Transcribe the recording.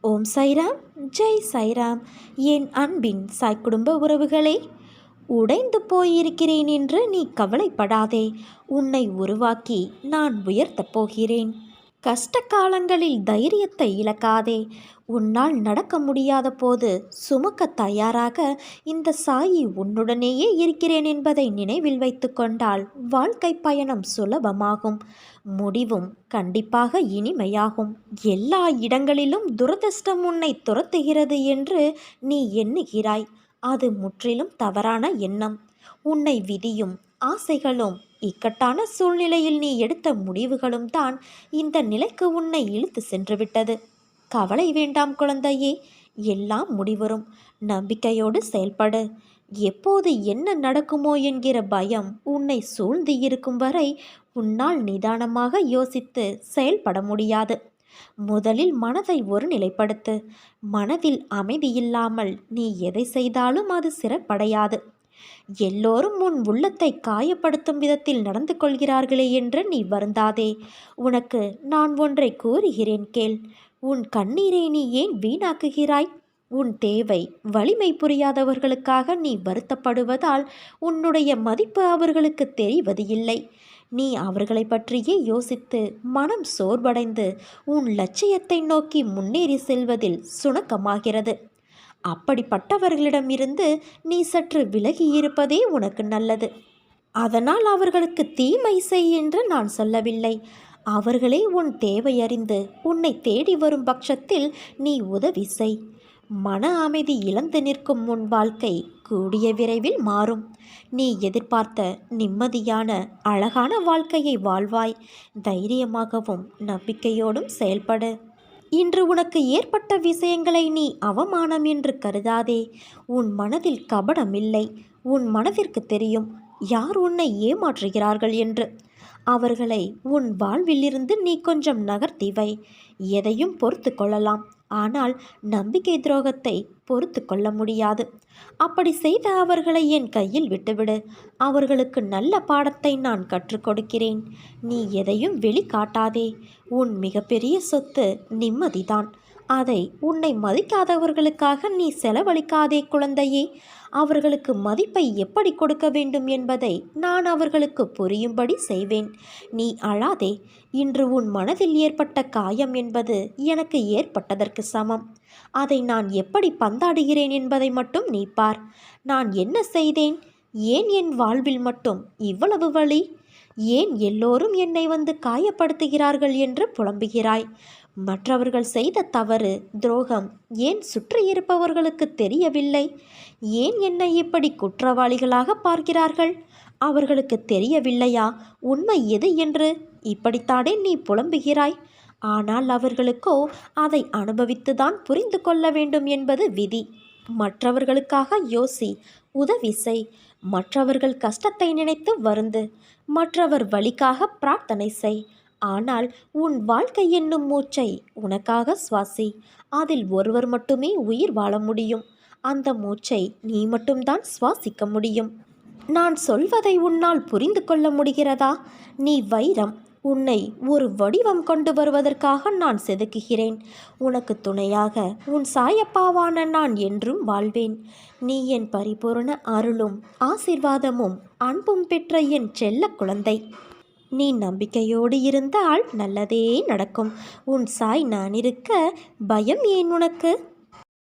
ஓம் சைராம் ஜெய் சைராம். என் அன்பின் சாய் குடும்ப உறவுகளே உடைந்து போயிருக்கிறேன் என்று நீ கவலைப்படாதே. உன்னை உருவாக்கி நான் உயர்த்தப் போகிறேன். கஷ்ட காலங்களில் தைரியத்தை இழக்காதே. உன்னால் நடக்க முடியாத போது சுமக்க தயாராக இந்த சாயி உன்னுடனேயே இருக்கிறேன் என்பதை நினைவில் வைத்து கொண்டால் வாழ்க்கை பயணம் சுலபமாகும். முடிவும் கண்டிப்பாக இனிமையாகும். எல்லா இடங்களிலும் துரதிர்ஷ்டம் உன்னை துரத்துகிறது என்று நீ எண்ணுகிறாய். அது முற்றிலும் தவறான எண்ணம். உன்னை விதியும் ஆசைகளும் இக்கட்டான சூழ்நிலையில் நீ எடுத்த முடிவுகளும் தான் இந்த நிலைக்கு உன்னை இழுத்து சென்றுவிட்டது. கவலை வேண்டாம் குழந்தையே எல்லாம் முடிவரும். நம்பிக்கையோடு செயல்படு. எப்போது என்ன நடக்குமோ என்கிற பயம் உன்னை சூழ்ந்து இருக்கும் வரை உன்னால் நிதானமாக யோசித்து செயல்பட முடியாது. முதலில் மனதை ஒரு நிலைப்படுத்து. மனதில் அமைதியில்லாமல் நீ எதை செய்தாலும் அது சிறப்படையாது. எல்லோரும் உன் உள்ளத்தை காயப்படுத்தும் விதத்தில் நடந்து கொள்கிறார்களே என்று நீ வருந்தாதே. உனக்கு நான் ஒன்றை கூறுகிறேன் கேள். உன் கண்ணீரை நீ ஏன் வீணாக்குகிறாய்? உன் தேவை வலிமை புரியாதவர்களுக்காக நீ வருத்தப்படுவதால் உன்னுடைய மதிப்பு அவர்களுக்கு தெரிவது இல்லை. நீ அவர்களை பற்றியே யோசித்து மனம் சோர்வடைந்து உன் லட்சியத்தை நோக்கி முன்னேறி செல்வதில் சுணக்கமாகிறது. அப்படிப்பட்டவர்களிடமிருந்து நீ சற்று விலகி இருப்பதே உனக்கு நல்லது. அதனால் அவர்களுக்கு தீமை செய் என்று நான் சொல்லவில்லை. அவர்களே உன் தேவையறிந்து உன்னை தேடி வரும் பட்சத்தில் நீ உதவி செய். மன அமைதி இழந்து நிற்கும் உன் வாழ்க்கை கூடிய விரைவில் மாறும். நீ எதிர்பார்த்த நிம்மதியான அழகான வாழ்க்கையை வாழ்வாய். தைரியமாகவும் நம்பிக்கையோடும் செயல்படு. இன்று உனக்கு ஏற்பட்ட விஷயங்களை நீ அவமானம் என்று கருதாதே. உன் மனதில் கபடம் இல்லை உன் மனதிற்கு தெரியும் யார் உன்னை ஏமாற்றுகிறார்கள் என்று. அவர்களை உன் வாழ்விலிருந்து நீ கொஞ்சம் நகர்த்திவை எதையும் பொறுத்து கொள்ளலாம். ஆனால் நம்பிக்கை துரோகத்தை பொறுத்து கொள்ள முடியாது. அப்படி செய்த அவர்களை என் கையில் விட்டுவிடு. அவர்களுக்கு நல்ல பாடத்தை நான் கற்றுக் கொடுக்கிறேன். நீ எதையும் வெளிக்காட்டாதே. உன் மிகப்பெரிய சொத்து நிம்மதிதான். அதை உன்னை மதிக்காதவர்களுக்காக நீ செலவழிக்காதே குழந்தையே. அவர்களுக்கு மதிப்பை எப்படி கொடுக்க வேண்டும் என்பதை நான் அவர்களுக்கு புரியும்படி செய்வேன். நீ அழாதே. இன்று உன் மனதில் ஏற்பட்ட காயம் என்பது எனக்கு ஏற்பட்டதற்கு சமம். அதை நான் எப்படி பந்தாடுகிறேன் என்பதை மட்டும் நீ பார். நான் என்ன செய்தேன்? ஏன் என் வாழ்வில் மட்டும் இவ்வளவு வழி ஏன் எல்லோரும் என்னை வந்து காயப்படுத்துகிறார்கள் என்று புலம்புகிறாய்? மற்றவர்கள் செய்த தவறு துரோகம் ஏன் சுற்றியிருப்பவர்களுக்கு தெரியவில்லை? ஏன் என்னை இப்படி குற்றவாளிகளாக பார்க்கிறார்கள்? அவர்களுக்கு தெரியவில்லையா? உண்மை எது என்று? இப்படித்தானே நீ புலம்புகிறாய்? ஆனால் அவர்களுக்கோ அதை அனுபவித்துதான் புரிந்து கொள்ள வேண்டும் என்பது விதி. மற்றவர்களுக்காக யோசி உதவி செய். மற்றவர்கள் கஷ்டத்தை நினைத்து வருந்து மற்றவர் வழிக்காக பிரார்த்தனை செய். ஆனால் உன் வாழ்க்கை என்னும் மூச்சை உனக்காக சுவாசி. அதில் ஒருவர் மட்டுமே உயிர் வாழ முடியும். அந்த மூச்சை நீ மட்டும்தான் சுவாசிக்க முடியும். நான் சொல்வதை உன்னால் புரிந்து கொள்ள முடிகிறதா? நீ வைரம் உன்னை ஒரு வடிவம் கொண்டு வருவதற்காக நான் செதுக்குகிறேன். உனக்கு துணையாக உன் சாயப்பாவான நான் என்றும் வாழ்வேன். நீ என் பரிபூரண அருளும் ஆசிர்வாதமும் அன்பும் பெற்ற என் செல்ல குழந்தை. நீ நம்பிக்கையோடு இருந்தால் நல்லதே நடக்கும். உன் சாய் நான் இருக்க பயம் ஏன் உனக்கு?